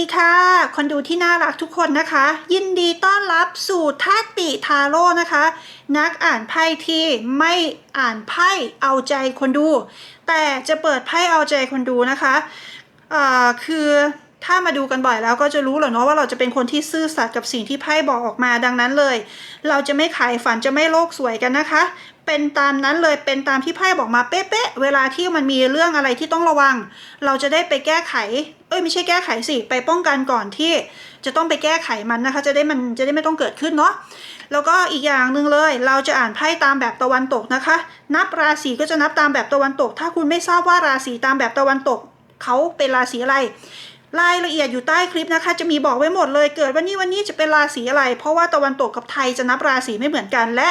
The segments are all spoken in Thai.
ดีค่ะคนดูที่น่ารักทุกคนนะคะ ยินดีต้อนรับสู่ทัตติทาโร่นะคะ นักอ่านไพ่ที่ไม่อ่านไพ่เอาใจคนดู แต่จะเปิดไพ่เอาใจคนดูนะคะอ่าคือถ้ามาดูกันบ่อยแล้วก็จะรู้แหละเนาะว่าเราจะเป็นคนที่ซื่อสัตย์กับสิ่งที่ไพ่บอกออกมาดังนั้นเลย เราจะไม่ขายฝันจะไม่โลกสวยกันนะคะ เป็นตามนั้นเลยเป็นตามที่ไพ่บอกมาเป๊ะๆเวลาที่มันมีเรื่องอะไรที่ต้องระวัง เราจะได้ไปแก้ไข เอ้ยไม่ใช่แก้ไขสิไปป้องกันก่อนที่ จะต้องไปแก้ไขมันนะคะ จะได้มันจะได้ไม่ต้องเกิดขึ้นเนาะแล้วก็อีกอย่างหนึ่งเลย เราจะอ่านไพ่ตามแบบตะวันตกนะคะ นับราศีก็จะนับตามแบบตะวันตก ถ้าคุณไม่ทราบว่าราศีตามแบบตะวันตกเขาเป็นราศีอะไรรายละเอียดอยู่ใต้คลิปนะคะ จะมีบอกไว้หมดเลยเกิดวันนี้วันนี้จะเป็นราศีอะไร เพราะว่าตะวันตกกับไทยจะนับราศีไม่เหมือนกันและ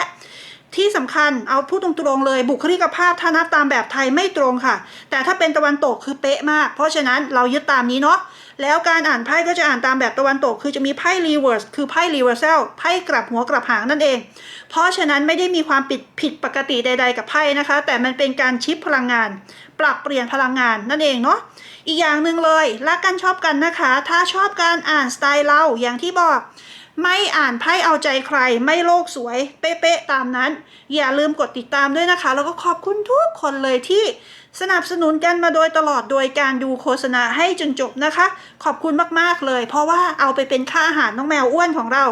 ที่สำคัญเอาพูดตรงๆเลย บุคลิกภาพถ้านับตามแบบไทยไม่ตรงค่ะ แต่ถ้าเป็นตะวันตกคือเป๊ะมาก เพราะฉะนั้นเรายึดตามนี้เนาะแล้วการอ่านไพ่ก็จะอ่านตามแบบตะวันตก คือจะมีไพ่รีเวิร์สคือไพ่รีเวอร์เซลไพ่กลับหัวกลับหางนั่นเอง เพราะฉะนั้นไม่ได้มีความผิดผิดปกติใด ๆ กับไพ่นะคะ แต่มันเป็นการชิปพลังงาน ปรับเปลี่ยนพลังงานนั่นเองเนาะอีกอย่างหนึ่งเลยรักกันชอบกันนะคะ ถ้าชอบการอ่านสไตล์เราอย่างที่บอก ไม่อ่านไพ่เอาใจใคร ไม่โลกสวย เป๊ะๆตามนั้น อย่าลืมกดติดตามด้วยนะคะ แล้วก็ขอบคุณทุกคนเลยที่สนับสนุนกันมาโดยตลอดโดยการดูโฆษณาให้จนจบนะคะ ขอบคุณมากๆเลย เพราะว่าเอาไปเป็นค่าอาหารน้องแมวอ้วนของเรา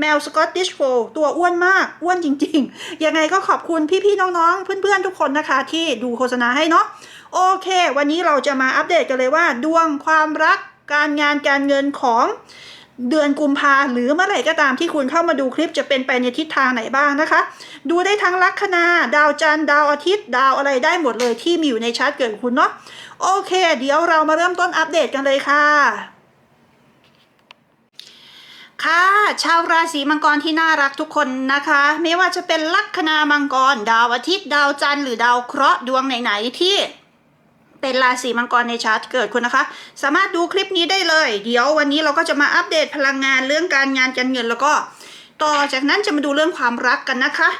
แมวสกอตติชโฟตัวอ้วนมากอ้วนจริงๆ ยังไงก็ขอบคุณพี่ๆน้องๆ เพื่อนๆทุกคนนะคะ ที่ดูโฆษณาให้เนาะโอเค วันนี้เราจะมาอัปเดตกันเลยว่า ดวงความรักการงานการเงินของ เดือนกุมภาหรือเมื่อไหร่ก็ตามที่คุณเข้ามาดูคลิปจะเป็นไปในทิศทางไหนบ้างนะคะ ดูได้ทั้งลัคนา ดาวจันทร์ดาวอาทิตย์ ดาวอะไรได้หมดเลยที่มีอยู่ในชาร์ตเกิดคุณเนาะโอเค เดี๋ยวเรามาเริ่มต้นอัปเดตกันเลยค่ะค่ะชาวราศีมังกรที่น่ารักทุกคนนะคะ ไม่ว่าจะเป็นลัคนามังกร ดาวอาทิตย์ ดาวจันทร์หรือดาวเคราะห์ดวงไหนๆที่ เป็นราศีมังกรในชาร์ตเกิดคุณนะคะ สามารถดูคลิปนี้ได้เลย เดี๋ยววันนี้เราก็จะมาอัปเดตพลังงานเรื่องการงานการเงินแล้วก็ ต่อจากนั้นจะมาดูเรื่องความรักกันนะคะ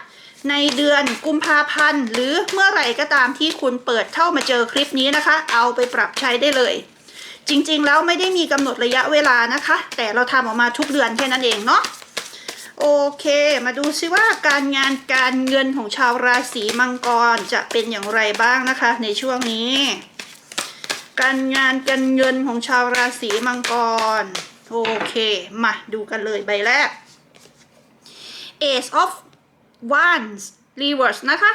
ในเดือนกุมภาพันธ์ หรือเมื่อไหร่ก็ตามที่คุณเปิดเข้ามาเจอคลิปนี้นะคะ เอาไปปรับใช้ได้เลย จริงๆแล้วไม่ได้มีกำหนดระยะเวลานะคะ แต่เราทำออกมาทุกเดือนแค่นั้นเองเนาะโอเค มาดูซิว่าการงานการเงินของชาวราศีมังกรจะเป็นอย่างไรบ้างนะคะในช่วงนี้ การงานการเงินของชาวราศีมังกร โอเค มาดูกันเลยใบแรก Ace of Wands Reverse นะคะ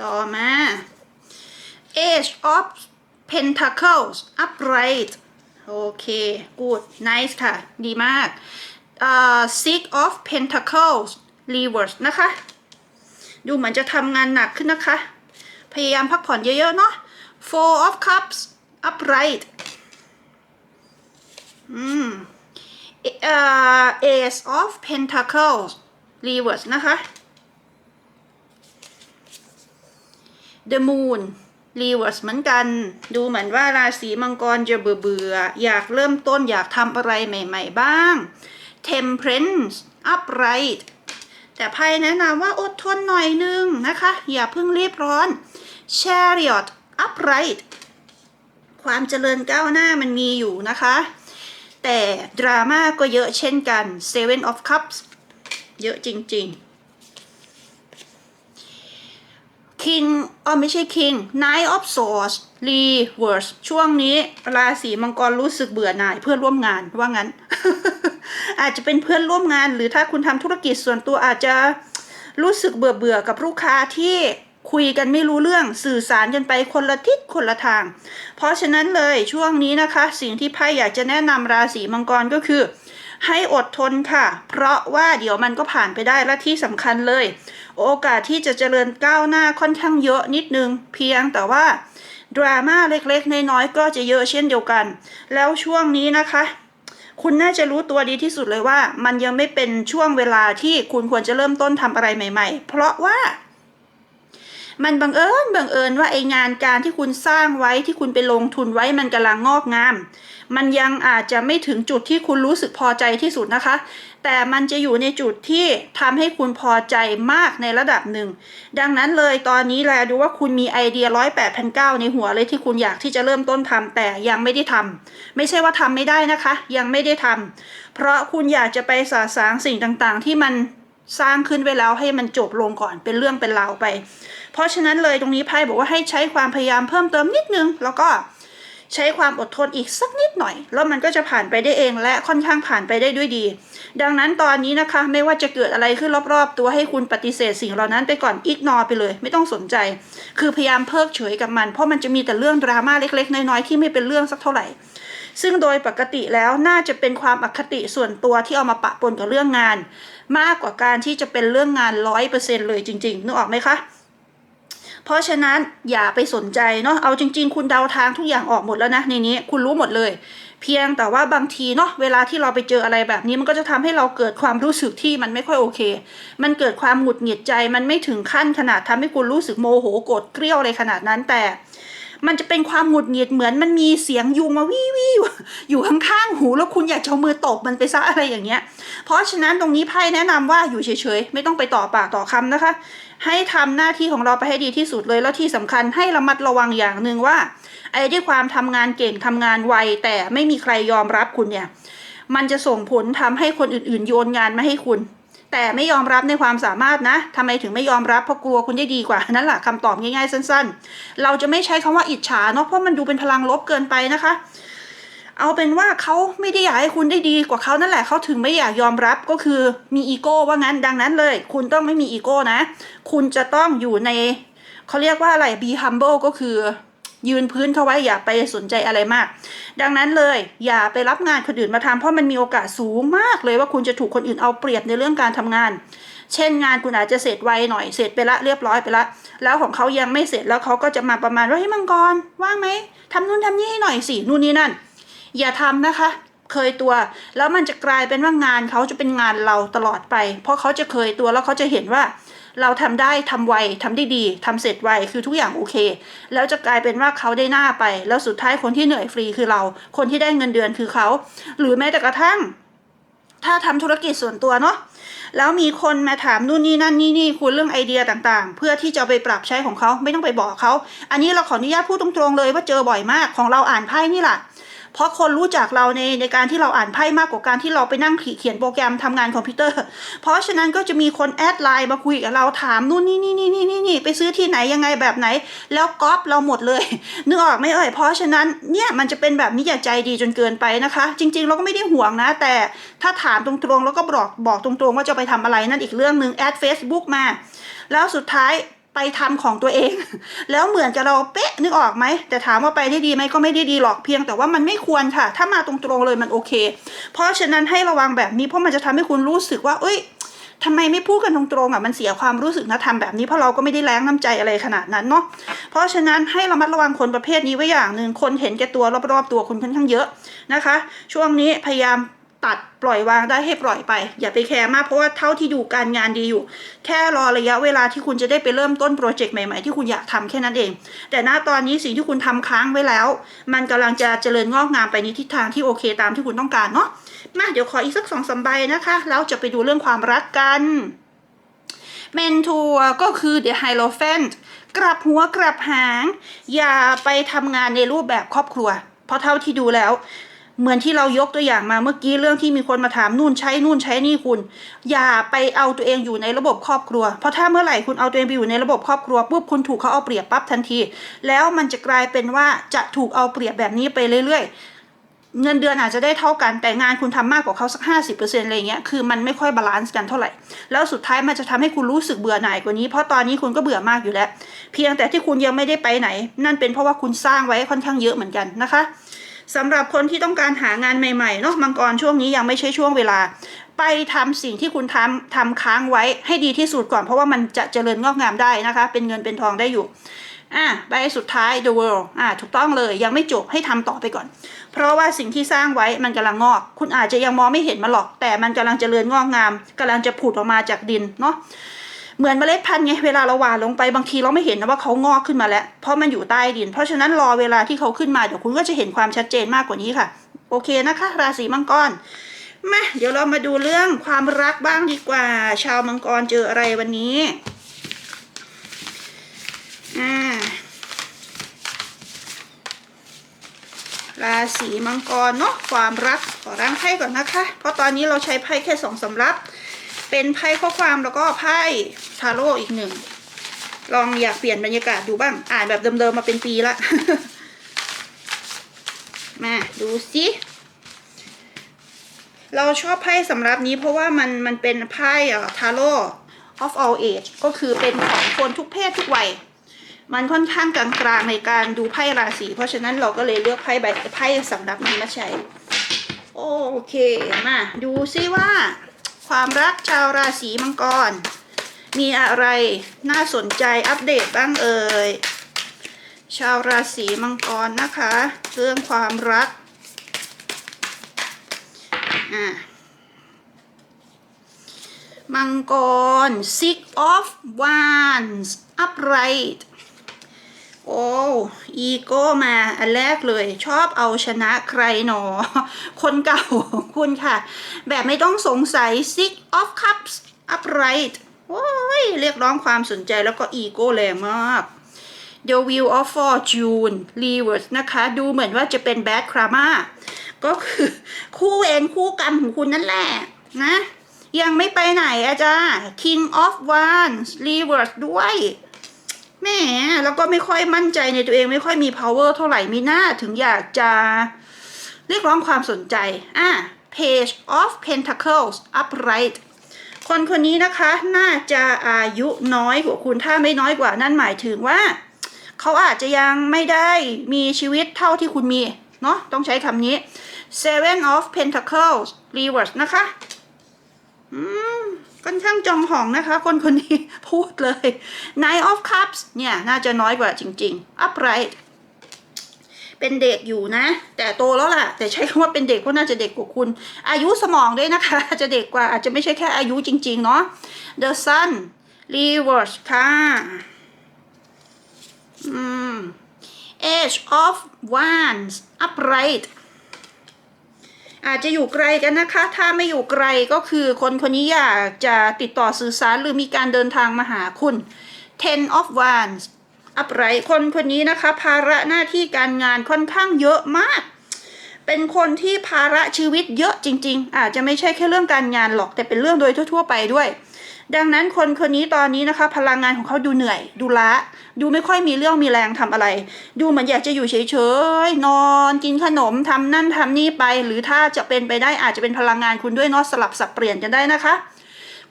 ต่อมา Age of Pentacles Upright โอเค good nice ค่ะ ดีมากอ่า Six of Pentacles Reverse นะคะ ดูเหมือนจะทำงานหนักขึ้นนะคะ พยายามพักผ่อนเยอะ ๆ เนาะ Four of Cups upright อืม Ace of Pentacles reverse นะคะ The Moon reverse เหมือนกัน ดูเหมือนว่าราศีมังกรจะเบื่อเบื่ออยากเริ่มต้นอยากทำอะไรใหม่ ๆ บ้าง Temperance upright แต่ไพ่แนะนำว่าอดทนหน่อยนึงนะคะ อย่าเพิ่งรีบร้อน Chariot upright ความเจริญก้าวหน้ามันมีอยู่นะคะ แต่ดราม่าก็เยอะเช่นกัน Seven of Cups เยอะจริงๆ King อ๋อไม่ใช่ King Nine of Swords Reverse ช่วงนี้ราศีมังกรรู้สึกเบื่อหน่ายเพื่อนร่วมงานว่างั้น อาจจะเป็นเพื่อนร่วมงาน หรือถ้าคุณทำธุรกิจส่วนตัวอาจจะรู้สึกเบื่อเบื่อกับลูกค้าที่คุยกันไม่รู้เรื่องสื่อสารกันไปคนละทิศคนละทาง เพราะฉะนั้นเลยช่วงนี้นะคะ สิ่งที่ไพ่อยากจะแนะนำราศีมังกรก็คือ ให้อดทนค่ะ เพราะว่าเดี๋ยวมันก็ผ่านไปได้และที่สำคัญเลย โอกาสที่จะเจริญก้าวหน้าค่อนข้างเยอะนิดนึง เพียงแต่ว่าดราม่าเล็กๆน้อยๆก็จะเยอะเช่นเดียวกัน แล้วช่วงนี้นะคะ คุณน่าจะรู้ตัวดีที่สุดเลยว่า มันยังไม่เป็นช่วงเวลาที่คุณควรจะเริ่มต้นทำอะไรใหม่ ๆ เพราะว่า มันบังเอิญบังเอิญว่าไองานการที่คุณสร้างไว้ที่คุณไปลงทุนไว้มันกำลังงอกงาม มันยังอาจจะไม่ถึงจุดที่คุณรู้สึกพอใจที่สุดนะคะ แต่มันจะอยู่ในจุดที่ทำให้คุณพอใจมากในระดับหนึ่ง ดังนั้นเลยตอนนี้แลดูว่าคุณมีไอเดียร้อยแปดพันเก้าในหัวเลยที่คุณอยากที่จะเริ่มต้นทำแต่ยังไม่ได้ทำไม่ใช่ว่าทำไม่ได้นะคะ ยังไม่ได้ทำเพราะคุณอยากจะไปสาสางสิ่งต่างๆ ที่มันสร้างขึ้นไว้แล้วให้มันจบลงก่อนเป็นเรื่องเป็นราวไป เพราะฉะนั้นเลยตรงนี้ไพ่บอกว่าให้ใช้ความพยายามเพิ่มเติมนิดนึง แล้วก็ ใช้ความอดทนอีกสักนิดหน่อย แล้วมันก็จะผ่านไปได้เองและค่อนข้างผ่านไปได้ด้วยดี ดังนั้นตอนนี้นะคะ ไม่ว่าจะเกิดอะไรขึ้นรอบๆ ตัวให้คุณปฏิเสธสิ่งเหล่านั้นไปก่อนอีกนอไปเลย ไม่ต้องสนใจ คือพยายามเพิกเฉยกับมัน เพราะมันจะมีแต่เรื่องดราม่าเล็กๆ น้อยๆ ที่ไม่เป็นเรื่องสักเท่าไหร่ซึ่งโดยปกติแล้วน่าจะเป็นความอคติส่วนตัวที่เอามาปะปนกับเรื่องงาน มากกว่าการที่จะเป็นเรื่องงานร้อยเปอร์เซ็นเลยจริงๆนึกออกไหมคะ เพราะฉะนั้นอย่าไปสนใจเนาะเอาจริง ๆ คุณเดาทางทุกอย่างออกหมดแล้วนะในนี้คุณรู้หมดเลย เพียงแต่ว่าบางทีเนาะเวลาที่เราไปเจออะไรแบบนี้มันก็จะทำให้เราเกิดความรู้สึกที่มันไม่ค่อยโอเค มันเกิดความหงุดหงิดใจมันไม่ถึงขั้นขนาดทำให้คุณรู้สึกโมโหโกรธเกรี้ยวอะไรขนาดนั้นแต่มันจะเป็นความหงุดหงิดเหมือนมันมีเสียงยุงมาวิววิวอยู่ข้างๆหูแล้วคุณอยากเอามือตบมันไปซะอะไรอย่างเงี้ย เพราะฉะนั้นตรงนี้ไพ่แนะนำว่าอยู่เฉยๆ ไม่ต้องไปต่อปากต่อคำนะคะ ให้ทำหน้าที่ของเราไปให้ดีที่สุดเลยแล้วที่สำคัญให้ระมัดระวังอย่างหนึ่งว่า ไอ้ที่ความทำงานเก่งทำงานไวแต่ไม่มีใครยอมรับคุณเนี่ย มันจะส่งผลทำให้คนอื่นๆ โยนงานมาให้คุณ แต่ไม่ยอมรับในความสามารถนะทำไมถึงไม่ยอมรับเพราะกลัวคุณได้ดีกว่านั่นแหละคำตอบง่ายๆสั้น ๆ เราจะไม่ใช้คำว่าอิจฉาเนาะเพราะมันดูเป็นพลังลบเกินไปนะคะ เอาเป็นว่าเขาไม่ได้อยากให้คุณได้ดีกว่าเขานั่นแหละเขาถึงไม่อยากยอมรับก็คือมีอีโก้ว่างั้นดังนั้นเลย คุณต้องไม่มีอีโก้นะ คุณจะต้องอยู่ในเขาเรียกว่าอะไร be humble ก็คือ ยืนพื้นเขาไว้อย่าไปสนใจอะไรมาก ดังนั้นเลย อย่าไปรับงานคนอื่นมาทำเพราะมันมีโอกาสสูงมากเลยว่าคุณจะถูกคนอื่นเอาเปรียบในเรื่องการทำงาน เช่นงานคุณอาจจะเสร็จไวหน่อยเสร็จไปละเรียบร้อยไปละ แล้วของเขายังไม่เสร็จแล้วเขาก็จะมาประมาณว่าเฮ้ยมังกรว่างไหมทำนู่นทำนี่ให้หน่อยสินู่นนี่นั่น อย่าทำนะคะ เคยตัว แล้วมันจะกลายเป็นว่างานเขาจะเป็นงานเราตลอดไป เพราะเขาจะเคยตัวแล้วเขาจะเห็นว่า เราทำได้ทำไวทำได้ดีทำเสร็จไวคือทุกอย่างโอเค แล้วจะกลายเป็นว่าเขาได้หน้าไป แล้วสุดท้ายคนที่เหนื่อยฟรีคือเรา คนที่ได้เงินเดือนคือเขา หรือแม้แต่กระทั่งถ้าทำธุรกิจส่วนตัวเนาะแล้วมีคนมาถามนู่นนี่นั่นนี่นี่คุณเรื่องไอเดียต่างๆ เพื่อที่จะไปปรับใช้ของเขาไม่ต้องไปบอกเขา อันนี้เราขออนุญาตพูดตรงๆเลยว่าเจอบ่อยมากของเราอ่านไพ่นี่แหละ เพราะคนรู้จักเราในในการที่เราอ่านไพ่มากกว่าการที่เราไปนั่งเขียนโปรแกรมทำงานคอมพิวเตอร์ เพราะฉะนั้นก็จะมีคนแอดไลน์มาคุยกับเราถามนู่นนี่นี่นี่นี่นี่นี่ไปซื้อที่ไหนยังไงแบบไหน แล้วก๊อปเราหมดเลยนึกออกไหมเอ่ยเพราะฉะนั้นเนี่ยมันจะเป็นแบบนี้อย่าใจดีจนเกินไปนะคะ จริง ๆ เราก็ไม่ได้ห่วงนะ แต่ถ้าถามตรงๆแล้วก็บอกบอกตรงๆว่าจะไปทำอะไรนั่นอีกเรื่องหนึ่งแอด Facebook มา แล้วสุดท้าย ไปทำของตัวเอง แล้วเหมือนกับเราเป๊ะนึกออกไหม แต่ถามว่าไปได้ดีไหมก็ไม่ได้ดีหรอกเพียง แต่ว่ามันไม่ควรค่ะ ถ้ามาตรงๆเลยมันโอเค เพราะฉะนั้นให้ระวังแบบนี้เพราะมันจะทำให้คุณรู้สึกว่า เอ้ยทำไมไม่พูดกันตรงๆอะมันเสียความรู้สึกนะทำแบบนี้เพราะเราก็ไม่ได้แรงน้ำใจอะไรขนาดนั้นเนาะเพราะฉะนั้นให้ระมัดระวังคนประเภทนี้ไว้อย่างหนึ่งคนเห็นแก่ตัวรอบๆตัวคุณค่อนข้างเยอะนะคะ ช่วงนี้พยายาม ตัดปล่อยวางได้ให้ปล่อยไป อย่าไปแคร์มากเพราะว่าเท่าที่ดูการงานดีอยู่ แค่รอระยะเวลาที่คุณจะได้ไปเริ่มต้นโปรเจกต์ใหม่ๆที่คุณอยากทำแค่นั้นเอง แต่ณตอนนี้สิ่งที่คุณทำค้างไว้แล้ว มันกำลังจะเจริญงอกงามไปในทิศทางที่โอเคตามที่คุณต้องการเนาะมาเดี๋ยวขออีกสักสองสามใบนะคะ แล้วจะไปดูเรื่องความรักกันเมนทัวก็คือ The h i e r o p h a n t กลับหัวกลับหาง อย่าไปทำงานในรูปแบบครอบครัว เพราะเท่าที่ดูแล้ว เหมือนที่เรายกตัวอย่างมาเมื่อกี้เรื่องที่มีคนมาถามนู่นใช้นู่นใช้นี่คุณ อย่าไปเอาตัวเองอยู่ในระบบครอบครัว เพราะถ้าเมื่อไหร่คุณเอาตัวเองไปอยู่ในระบบครอบครัวปุ๊บคุณถูกเขาเอาเปรียบปั๊บทันที แล้วมันจะกลายเป็นว่าจะถูกเอาเปรียบแบบนี้ไปเรื่อยๆ เงินเดือนอาจจะได้เท่ากันแต่งานคุณทำมากกว่าเขาสักห้าสิบเปอร์เซ็นต์อะไรเงี้ยคือมันไม่ค่อยบาลานซ์กันเท่าไหร่ แล้วสุดท้ายมันจะทำให้คุณรู้สึกเบื่อหน่ายกว่านี้ เพราะตอนนี้คุณก็เบื่อมากอยู่แล้ว เพียงแต่ที่คุณยังไม่ได้ไปไหน นั่นเป็นเพราะว่าคุณสร้างไว้ค่อนข้างเยอะเหมือนกันนะคะ สำหรับคนที่ต้องการหางานใหม่ๆเนาะมังกรช่วงนี้ยังไม่ใช่ช่วงเวลา ไปทำสิ่งที่คุณทำทำค้างไว้ให้ดีที่สุดก่อน เพราะว่ามันจะเจริญงอกงามได้นะคะ เป็นเงินเป็นทองได้อยู่อะใบสุดท้าย the world อะถูกต้องเลยยังไม่จบให้ทำต่อไปก่อน เพราะว่าสิ่งที่สร้างไว้มันกำลังงอก คุณอาจจะยังมองไม่เห็นมันหรอก แต่มันกำลังเจริญงอกงามกำลังจะผุดออกมาจากดินเนาะ เหมือนเมล็ดพันธุ์ไงเวลาเราหว่านลงไปบางทีเราไม่เห็นนะว่าเขางอกขึ้นมาแล้ว เพราะมันอยู่ใต้ดิน เพราะฉะนั้นรอเวลาที่เขาขึ้นมาเดี๋ยวคุณก็จะเห็นความชัดเจนมากกว่านี้ค่ะ โอเคนะคะ ราศีมังกรมาเดี๋ยวเรามาดูเรื่องความรักบ้างดีกว่า ชาวมังกรเจออะไรวันนี้อ่าราศีมังกรเนาะความรักขอร่างไพ่ก่อนนะคะ เพราะตอนนี้เราใช้ไพ่แค่สองสำรับ เป็นไพ่ข้อความแล้วก็ไพ่ทาโร่อีกหนึ่ง ลองอยากเปลี่ยนบรรยากาศดูบ้าง อ่านแบบเดิมๆมาเป็นปีละ มาดูสิเราชอบไพ่สำรับนี้เพราะว่ามันมันเป็นไพ่ทาโร่ of all age ก็คือเป็นของคนทุกเพศทุกวัย มันค่อนข้างกลางๆในการดูไพ่ราศีเพราะฉะนั้นเราก็เลยเลือกไพ่ใบไพ่สำรับนี้มาใช้ โอเค มาดูซิว่า ความรักชาวราศีมังกร มีอะไรน่าสนใจอัปเดตบ้างเอ่ย ชาวราศีมังกรนะคะ เรื่องความรักอะมังกร six of wands upright โอ้อีโก้มาอันแรกเลย ชอบเอาชนะใครหนอ คนเก่าของคุณค่ะ แบบไม่ต้องสงสัย six of cups upright โอ้ยเรียกร้องความสนใจแล้วก็อีโก้แรงมาก The Wheel of Fortune Reverse นะคะ ดูเหมือนว่าจะเป็น Bad Karma ก็คือคู่เวรคู่กรรมของคุณนั่นแหละนะ ยังไม่ไปไหนอาจารย์ King of Wands Reverse ด้วย แหมแล้วก็ไม่ค่อยมั่นใจในตัวเองไม่ค่อยมี power เท่าไหร่มีหน้าถึงอยากจะเรียกร้องความสนใจ อะ Page of Pentacles upright คนคนนี้นะคะน่าจะอายุน้อยกว่าคุณถ้าไม่น้อยกว่านั่นหมายถึงว่า เขาอาจจะยังไม่ได้มีชีวิตเท่าที่คุณมี เนาะต้องใช้คำนี้ Seven of Pentacles Reverse นะคะ อืม ค่อนข้างจองหองนะคะ คนคนนี้พูดเลย Nine of Cups เนี่ย น่าจะน้อยกว่าจริง ๆ Upright เป็นเด็กอยู่นะ แต่โตแล้วล่ะ แต่ใช้คำว่าเป็นเด็กเพราะน่าจะเด็กกว่าคุณ อายุสมองด้วยนะคะ จะเด็กกว่าอาจจะไม่ใช่แค่อายุจริง ๆ เนาะ The Sun Reverse ค่ะอืม Age of Wands upright อาจจะอยู่ไกลกันนะคะ ถ้าไม่อยู่ไกลก็คือคนคนนี้อยากจะติดต่อสื่อสารหรือมีการเดินทางมาหาคุณ Ten of Wands อับไรคนคนนี้นะคะ ภาระหน้าที่การงานค่อนข้างเยอะมาก เป็นคนที่ภาระชีวิตเยอะจริง ๆ อาจจะไม่ใช่แค่เรื่องการงานหรอกแต่เป็นเรื่องโดยทั่ว ๆ ไปด้วย ดังนั้นคนคนนี้ตอนนี้นะคะ พลังงานของเขาดูเหนื่อย ดูล้าดูไม่ค่อยมีเรื่องมีแรงทำอะไร ดูเหมือนอยากจะอยู่เฉยๆนอนกินขนมทำนั่นทำนี่ไป หรือถ้าจะเป็นไปได้อาจจะเป็นพลังงานคุณด้วยเนาะสลับสับเปลี่ยนกันได้นะคะ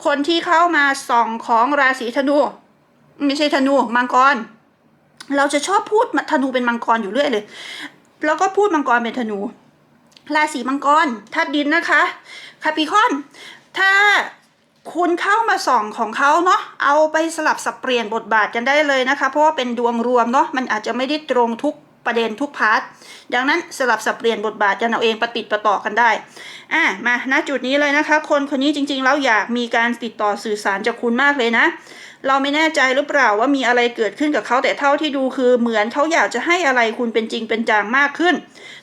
คนที่เข้ามาส่องของราศีธนู ไม่ใช่ธนูมังกร เราจะชอบพูดธนูเป็นมังกรอยู่เรื่อยเลย แล้วก็พูดมังกรเป็นธนูราศีมังกรธาตุดินนะคะคาปิคอน ถ้า คุณเข้ามาส่องของเขาเนาะเอาไปสลับสับเปลี่ยนบทบาทกันได้เลยนะคะ เพราะว่าเป็นดวงรวมเนาะมันอาจจะไม่ได้ตรงทุกประเด็นทุกพาร์ทดังนั้นสลับสับเปลี่ยนบทบาทกันเอาเองประติดประต่อกันได้อะมาณจุดนี้เลยนะคะ คนคนนี้จริงๆแล้วอยากมีการติดต่อสื่อสารจากคุณมากเลยนะ เราไม่แน่ใจหรือเปล่าว่ามีอะไรเกิดขึ้นกับเขาแต่เท่าที่ดูคือเหมือนเขาอยากจะให้อะไรคุณเป็นจริงเป็นจังมากขึ้น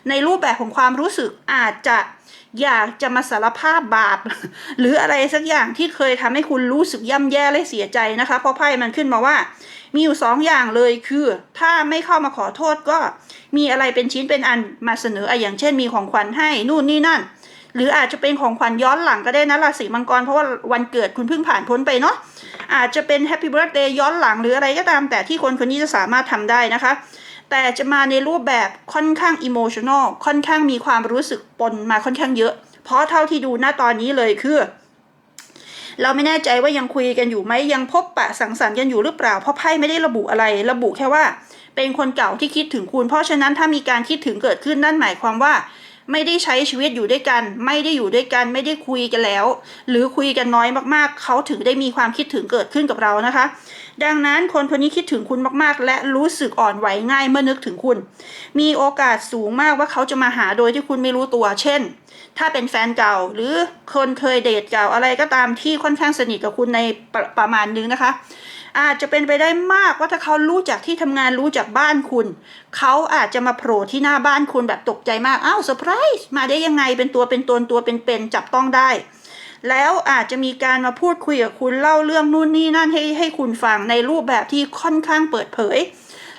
ในรูปแบบของความรู้สึกอาจจะ อยากจะมาสารภาพบาป หรืออะไรสักอย่างที่เคยทำให้คุณรู้สึกย่ำแย่และเสียใจนะคะ เพราะไพ่มันขึ้นมาว่า มีอยู่สองอย่างเลยคือ ถ้าไม่เข้ามาขอโทษก็มีอะไรเป็นชิ้นเป็นอันมาเสนอออย่างเช่นมีของขวัญให้นู่นนี่นั่น หรืออาจจะเป็นของขวัญย้อนหลังก็ได้นะราศีมังกรเพราะว่าวันเกิดคุณเพิ่งผ่านพ้นไปเนาะอาจจะเป็นแฮปปี้เบิร์ a เดย์ย้อนหลังหรืออะไรก็ตามแต่ที่คนคนนี้จะสามารถทำได้นะคะ แต่จะมาในรูปแบบค่อนข้างอิโมชันอลค่อนข้างมีความรู้สึกปนมาค่อนข้างเยอะ เพราะเท่าที่ดูหน้าตอนนี้เลยคือเราไม่แน่ใจว่ายังคุยกันอยู่ไหมยังพบปะสังสรรค์กันอยู่หรือเปล่า เพราะไพ่ไม่ได้ระบุอะไรระบุแค่ว่า เป็นคนเก่าที่คิดถึงคุณ เพราะฉะนั้นถ้ามีการคิดถึงเกิดขึ้นนั่นหมายความว่า ไม่ได้ใช้ชีวิตอยู่ด้วยกัน ไม่ได้อยู่ด้วยกันไม่ได้คุยกันแล้ว หรือคุยกันน้อยมากๆ เขาถึงได้มีความคิดถึงเกิดขึ้นกับเรานะคะ ดังนั้นคนคนนี้คิดถึงคุณมากๆ และรู้สึกอ่อนไหวง่ายเมื่อนึกถึงคุณ มีโอกาสสูงมากว่าเขาจะมาหาโดยที่คุณไม่รู้ตัว เช่น ถ้าเป็นแฟนเก่าหรือคนเคยเดทเก่าอะไรก็ตามที่ค่อนข้างสนิทกับคุณในประประมาณนึงนะคะ อาจจะเป็นไปได้มากว่าถ้าเขารู้จากที่ทำงานรู้จากบ้านคุณ เขาอาจจะมาโผล่ที่หน้าบ้านคุณแบบตกใจมากอ้าวเซอร์ไพรส์มาได้ยังไงเป็นตัวเป็นตนตัวเป็นๆจับต้องได้ แล้วอาจจะมีการมาพูดคุยกับคุณเล่าเรื่องนู่นนี่นั่นให้ให้คุณฟังในรูปแบบที่ค่อนข้างเปิดเผย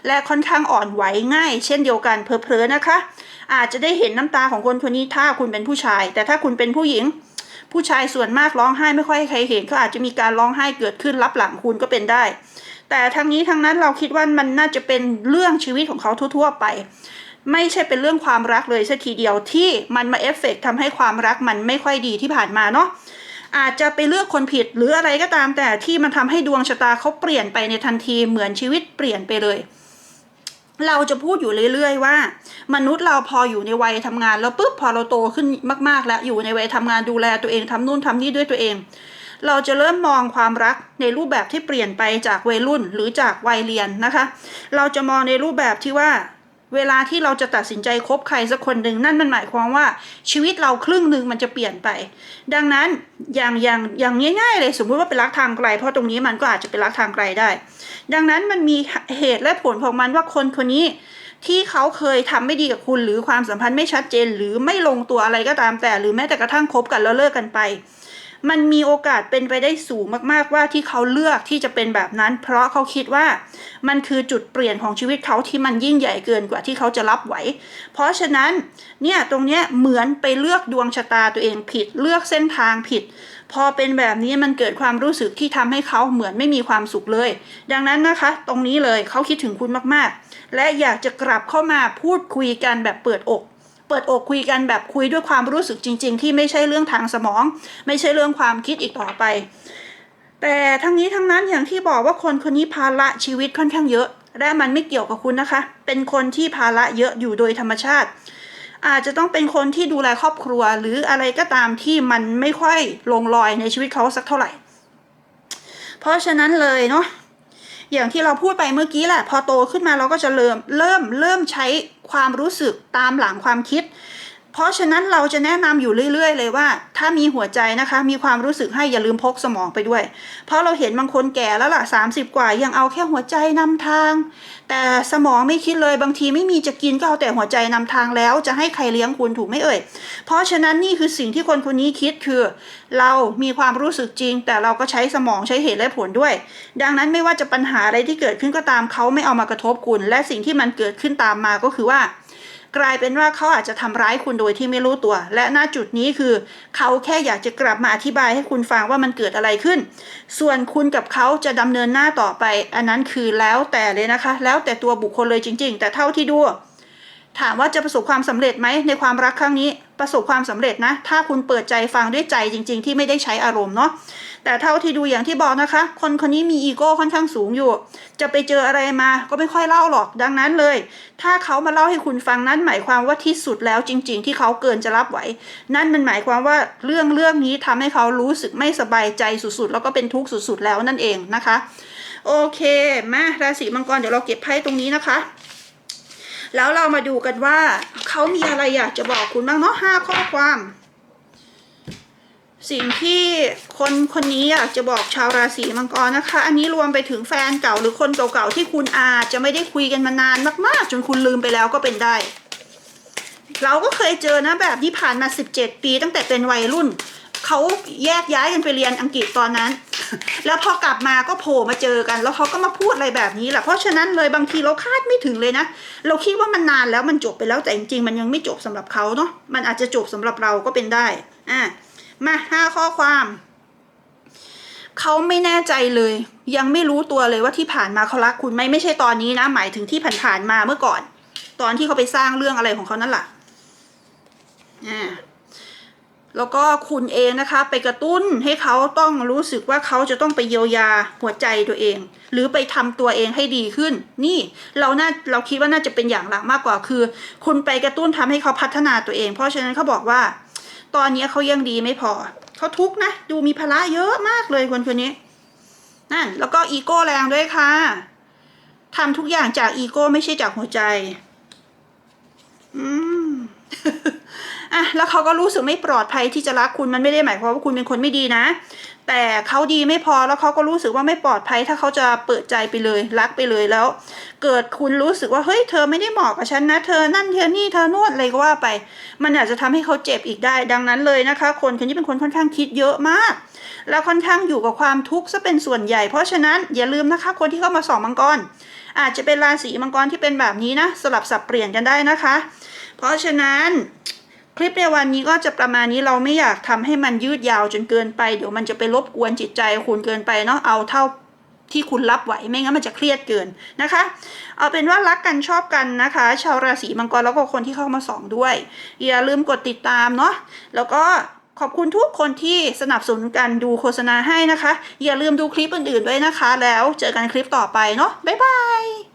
และค่อนข้างอ่อนไหวง่าย เช่นเดียวกันเพลอๆนะคะ อาจจะได้เห็นน้ำตาของคนคนนี้ถ้าคุณเป็นผู้ชาย แต่ถ้าคุณเป็นผู้หญิง ผู้ชายส่วนมากร้องไห้ไม่ค่อยให้ใครเห็นเขาอาจจะมีการร้องไห้เกิดขึ้นรับหลังคุณก็เป็นได้ แต่ทั้งนี้ทั้งนั้นเราคิดว่ามันน่าจะเป็นเรื่องชีวิตของเขาทั่ว ๆ ไป ไม่ใช่เป็นเรื่องความรักเลยสักทีเดียวที่มันมาเอฟเฟกต์ทำให้ความรักมันไม่ค่อยดีที่ผ่านมาเนาะอาจจะไปเลือกคนผิดหรืออะไรก็ตามแต่ที่มันทำให้ดวงชะตาเขาเปลี่ยนไปในทันทีเหมือนชีวิตเปลี่ยนไปเลย เราจะพูดอยู่เรื่อยๆว่า มนุษย์เราพออยู่ในวัยทำงานแล้วปุ๊บพอเราโตขึ้นมากๆ แล้วอยู่ในวัยทำงานดูแลตัวเองทำนู่นทำนี่ด้วยตัวเอง เราจะเริ่มมองความรักในรูปแบบที่เปลี่ยนไปจากวัยรุ่นหรือจากวัยเรียนนะคะ เราจะมองในรูปแบบที่ว่า เวลาที่เราจะตัดสินใจคบใครสักคนหนึ่งนั่นมันหมายความว่าชีวิตเราครึ่งหนึ่งมันจะเปลี่ยนไป ดังนั้นอย่างอย่างอย่างง่ายๆเลยสมมุติว่าเป็นรักทางไกล เพราะตรงนี้มันก็อาจจะเป็นรักทางไกลได้ ดังนั้นมันมีเหตุและผลของมันว่าคนคนนี้ที่เขาเคยทำไม่ดีกับคุณหรือความสัมพันธ์ไม่ชัดเจน หรือไม่ลงตัวอะไรก็ตามแต่ หรือแม้แต่กระทั่งคบกันแล้วเลิกกันไป มันมีโอกาสเป็นไปได้สูงมากๆว่าที่เขาเลือกที่จะเป็นแบบนั้น เพราะเขาคิดว่ามันคือจุดเปลี่ยนของชีวิตเขาที่มันยิ่งใหญ่เกินกว่าที่เขาจะรับไหว เพราะฉะนั้นเนี่ยตรงเนี้ยเหมือนไปเลือกดวงชะตาตัวเองผิด เลือกเส้นทางผิด พอเป็นแบบนี้มันเกิดความรู้สึกที่ทำให้เขาเหมือนไม่มีความสุขเลย ดังนั้นนะคะ ตรงนี้เลยเขาคิดถึงคุณมากๆ และอยากจะกลับเข้ามาพูดคุยกันแบบเปิดอก เปิดอกคุยกันแบบคุยด้วยความรู้สึกจริง ๆ ที่ไม่ใช่เรื่องทางสมอง ไม่ใช่เรื่องความคิดอีกต่อไป แต่ทั้งนี้ทั้งนั้นอย่างที่บอกว่าคนคนนี้ภาระชีวิตค่อนข้างเยอะ และมันไม่เกี่ยวกับคุณนะคะ เป็นคนที่ภาระเยอะอยู่โดยธรรมชาติ อาจจะต้องเป็นคนที่ดูแลครอบครัว หรืออะไรก็ตามที่มันไม่ค่อยลงรอยในชีวิตเขาสักเท่าไหร่ เพราะฉะนั้นเลยเนาะ อย่างที่เราพูดไปเมื่อกี้แหละ พอโตขึ้นมาเราก็จะเริ่มเริ่มเริ่มใช้ความรู้สึกตามหลังความคิด เพราะฉะนั้นเราจะแนะนำอยู่เรื่อย ๆ เลยว่า ถ้ามีหัวใจนะคะ มีความรู้สึกให้อย่าลืมพกสมองไปด้วย เพราะเราเห็นบางคนแก่แล้วล่ะ 30 กว่ายังเอาแค่หัวใจนำทาง แต่สมองไม่คิดเลยบางทีไม่มีจะกินก็เอาแต่หัวใจนำทางแล้ว จะให้ใครเลี้ยงคุณถูกไหมเอ่ย เพราะฉะนั้นนี่คือสิ่งที่คนคนนี้คิดคือ เรามีความรู้สึกจริง แต่เราก็ใช้สมองใช้เหตุและผลด้วย ดังนั้นไม่ว่าจะปัญหาอะไรที่เกิดขึ้นก็ตามเขาไม่เอามากระทบคุณ และสิ่งที่มันเกิดขึ้นตามมาก็คือว่า กลายเป็นว่าเขาอาจจะทำร้ายคุณโดยที่ไม่รู้ตัว และณจุดนี้คือ เขาแค่อยากจะกลับมาอธิบายให้คุณฟังว่ามันเกิดอะไรขึ้น ส่วนคุณกับเขาจะดำเนินหน้าต่อไป อันนั้นคือแล้วแต่เลยนะคะ แล้วแต่ตัวบุคคลเลยจริง ๆ แต่เท่าที่ดู ถามว่าจะประสบความสำเร็จไหมในความรักครั้งนี้ ประสบความสำเร็จนะ ถ้าคุณเปิดใจฟังด้วยใจจริง ๆ ที่ไม่ได้ใช้อารมณ์เนาะแต่เท่าที่ดูอย่างที่บอกนะคะ คนคนนี้มีอีโก้ค่อนข้างสูงอยู่ จะไปเจออะไรมาก็ไม่ค่อยเล่าหรอกดังนั้นเลย ถ้าเขามาเล่าให้คุณฟังนั้นหมายความว่าที่สุดแล้วจริง ๆ ที่เขาเกินจะรับไหว นั่นมันหมายความว่าเรื่องเรื่องนี้ทำให้เขารู้สึกไม่สบายใจสุดๆ แล้วก็เป็นทุกข์สุดๆแล้วนั่นเองนะคะ โอเคมาราศีมังกรเดี๋ยวเราเก็บไพ่ตรงนี้นะคะ แล้วเรามาดูกันว่าเขามีอะไรอยากจะบอกคุณบ้างเนาะห้าข้อความ สิ่งที่คนคนนี้อยากจะบอกชาวราศีมังกรนะคะ อันนี้รวมไปถึงแฟนเก่าหรือคนเก่าๆที่คุณอาจจะไม่ได้คุยกันมานานมากๆ จนคุณลืมไปแล้วก็เป็นได้ เราก็เคยเจอนะแบบที่ผ่านมา 17 ปี ตั้งแต่เป็นวัยรุ่นเขาแยกย้ายกันไปเรียนอังกฤษตอนนั้น แล้วพอกลับมาก็โผล่มาเจอกัน แล้วเขาก็มาพูดอะไรแบบนี้แหละเพราะฉะนั้นเลยบางทีเราคาดไม่ถึงเลยนะ เราคิดว่ามันนานแล้วมันจบไปแล้วแต่จริงๆมันยังไม่จบสำหรับเขาเนาะมันอาจจะจบสำหรับเราก็เป็นได้อะมาห้าข้อความเขาไม่แน่ใจเลย ยังไม่รู้ตัวเลยว่าที่ผ่านมาเขารักคุณไหมไม่ใช่ตอนนี้นะ หมายถึงที่ผ่านๆมาเมื่อก่อน ตอนที่เขาไปสร้างเรื่องอะไรของเขานั่นแหละอ่า แล้วก็คุณเองนะคะ ไปกระตุ้นให้เขาต้องรู้สึกว่าเขาจะต้องไปเยียวยาหัวใจตัวเอง หรือไปทำตัวเองให้ดีขึ้น นี่เราน่าเราคิดว่าน่าจะเป็นอย่างหลักมากกว่าคือ คุณไปกระตุ้นทำให้เขาพัฒนาตัวเอง เพราะฉะนั้นเขาบอกว่า ตอนนี้เขายังดีไม่พอเขาทุกข์นะ ดูมีภาระเยอะมากเลยคนคนนี้นั่นแล้วก็อีโก้แรงด้วยค่ะทำทุกอย่างจากอีโก้ไม่ใช่จากหัวใจ อืม อะแล้วเขาก็รู้สึกไม่ปลอดภัยที่จะรักคุณมันไม่ได้หมายความว่าคุณเป็นคนไม่ดีนะ แต่เขาดีไม่พอแล้วเขาก็รู้สึกว่าไม่ปลอดภัย ถ้าเขาจะเปิดใจไปเลยรักไปเลยแล้ว เกิดคุณรู้สึกว่าเฮ้ยเธอไม่ได้เหมาะกับฉันนะเธอนั่นเธอนี่เธอนวดอะไรก็ว่าไป มันอาจจะทำให้เขาเจ็บอีกได้ ดังนั้นเลยนะคะ คนคนนี้เป็นคนค่อนข้างคิดเยอะมาก แล้วค่อนข้างอยู่กับความทุกข์ซะเป็นส่วนใหญ่ เพราะฉะนั้นอย่าลืมนะคะ คนที่เข้ามาส่องมังกรอาจจะเป็นราศีมังกรที่เป็นแบบนี้นะ สลับสับเปลี่ยนกันได้นะคะ เพราะฉะนั้น คลิปในวันนี้ก็จะประมาณนี้เราไม่อยากทำให้มันยืดยาวจนเกินไป เดี๋ยวมันจะไปรบกวนจิตใจคุณเกินไปเนาะเอาเท่าที่คุณรับไหวไม่งั้นมันจะเครียดเกินนะคะ เอาเป็นว่ารักกันชอบกันนะคะ ชาวราศีมังกรแล้วก็คนที่เข้ามาส่องด้วย อย่าลืมกดติดตามเนาะแล้วก็ขอบคุณทุกคนที่สนับสนุนกันดูโฆษณาให้นะคะ อย่าลืมดูคลิปอื่นๆด้วยนะคะ แล้วเจอกันคลิปต่อไปเนาะบ๊ายบาย